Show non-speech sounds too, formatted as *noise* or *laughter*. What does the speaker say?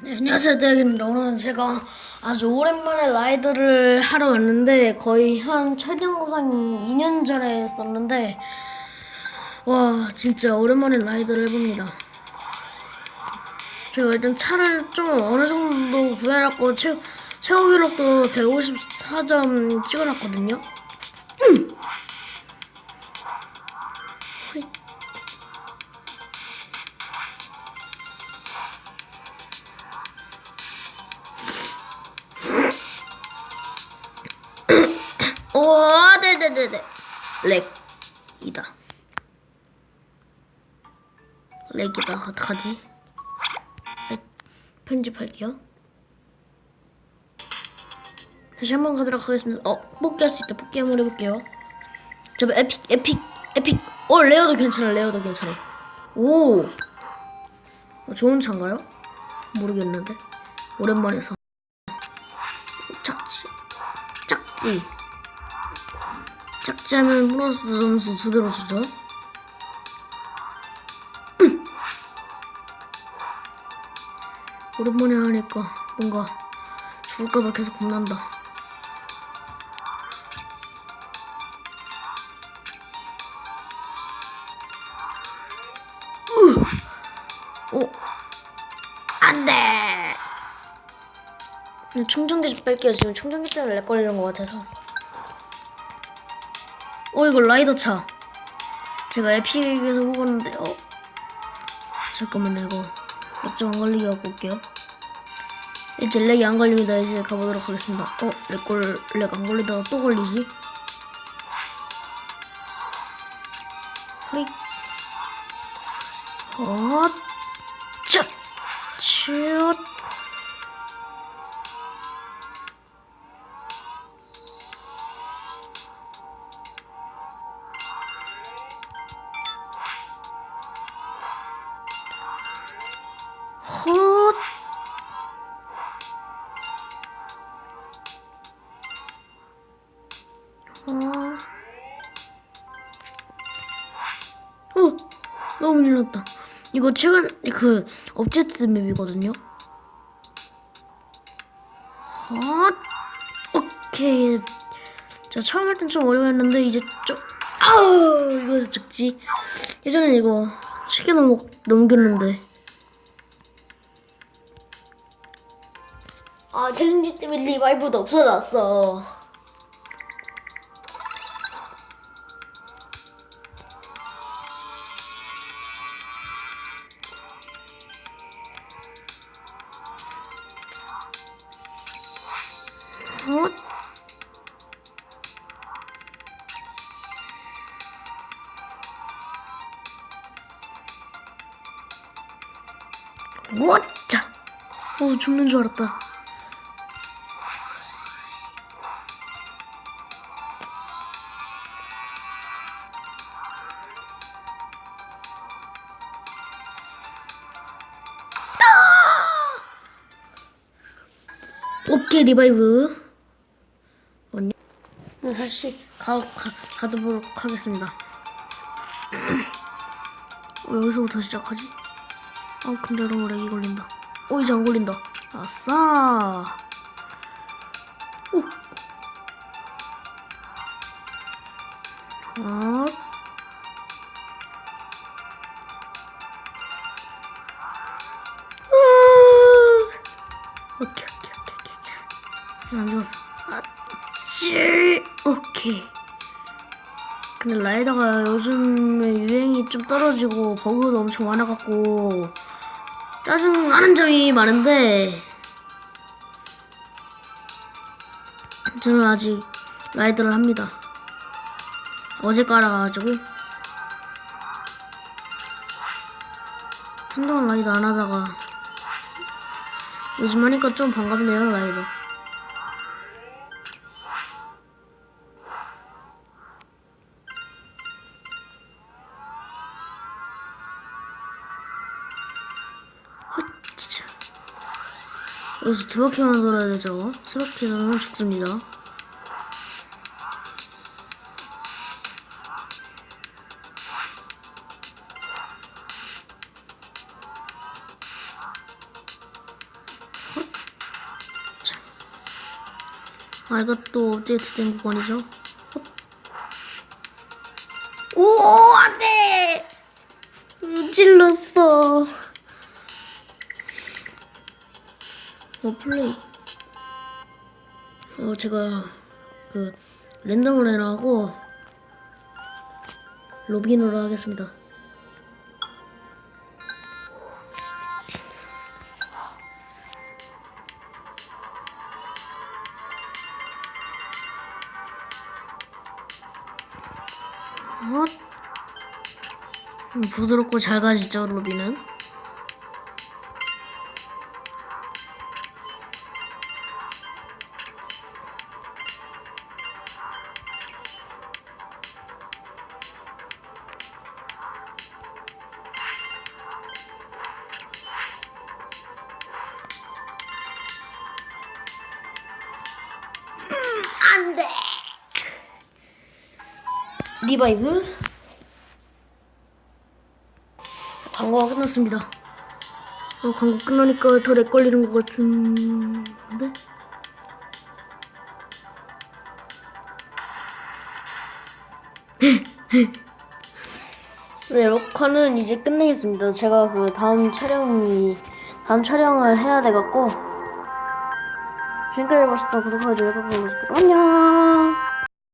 네, 안녕하세요, 대학입니다. 오늘은 제가 아주 오랜만에 라이드를 하러 왔는데 거의 한 촬영 영상 2년 전에 했었는데 와 진짜 오랜만에 라이드를 해봅니다. 제가 일단 차를 좀 어느 정도 구해놨고 최, 최고 기록도 154점 찍어놨거든요. *clears throat* 음! 호잇. 오, 네네네네. 렉이다. 렉이다. 어떡하지? 네, 편집할게요. 다시 한 번 가도록 하겠습니다. 어, 뽑기 할 수 있다. 뽑기 한번 해볼게요. 저 에픽, 에픽, 에픽. 어, 레어도 괜찮아. 레어도 괜찮아. 오. 어, 좋은 차인가요? 모르겠는데. 오랜만에 서. 작지. 작지. 하면 플러스 점수 두 배로 주죠. 음. 오랜만에 하니까 뭔가 죽을까봐 계속 겁난다. 으. 오. 안 돼! 충전기 좀 뺄게요. 지금 충전기 때문에 렉 걸리는 것 같아서. 어 이거 라이더 차. 제가 에픽에서 뽑았는데 어 잠깐만요 이거 렉좀안 걸리게 갖고 올게요. 이제 렉이 안 걸립니다. 이제 가보도록 하겠습니다. 어 렉걸렉 안 걸리다가 또 걸리지? 어 차! 슛! 너무 밀렸다. 이거 최근 그 업제트 맵이거든요. 헛! 오케이. 자, 처음 할 땐 좀 어려웠는데 이제 좀 아우 이거 죽지. 예전에 이거 쉽게 넘 넘겼는데. 아 챌린지 때문에 리바이브도 없어졌어. 워짜. 어 죽는 줄 알았다. 오케이 리바이브 언니 네, 다시 가, 가, 가도록 하겠습니다 *clears throat* 어, 여기서부터 시작하지? 아 근데 너무 렉이 걸린다. 어 이제 안 걸린다. 아싸. 오. 아. 오케이 오케이 오케이 오케이 안 죽었어. 아찌 오케이. 근데 라이더가 요즘에 유행이 좀 떨어지고 버그도 엄청 많아갖고 짜증나는 점이 많은데 저는 아직 라이더를 합니다 어제 깔아가지고 한동안 라이더 안 하다가 요즘 하니까 좀 반갑네요, 라이브. 여기서 저렇게만 돌아야 되죠. 저렇게 돌면 죽습니다. 아 이것도 업데이트 된 구간이죠? 오 안돼! 찔렀어. 어 플레이. 어 제가 그 랜덤을 해라고 로빈으로 하겠습니다. 어? 음, 부드럽고 잘 가시죠 로비는 안 돼. 리바이브. 광고가 끝났습니다. 어, 광고 끝나니까 더 렉 걸리는 것 같은데? 네, 럭커는 이제 끝내겠습니다. 제가 그 다음 촬영이 다음 촬영을 해야 돼 갖고 지금까지 봤었던 구독하기 좋아요, 안녕.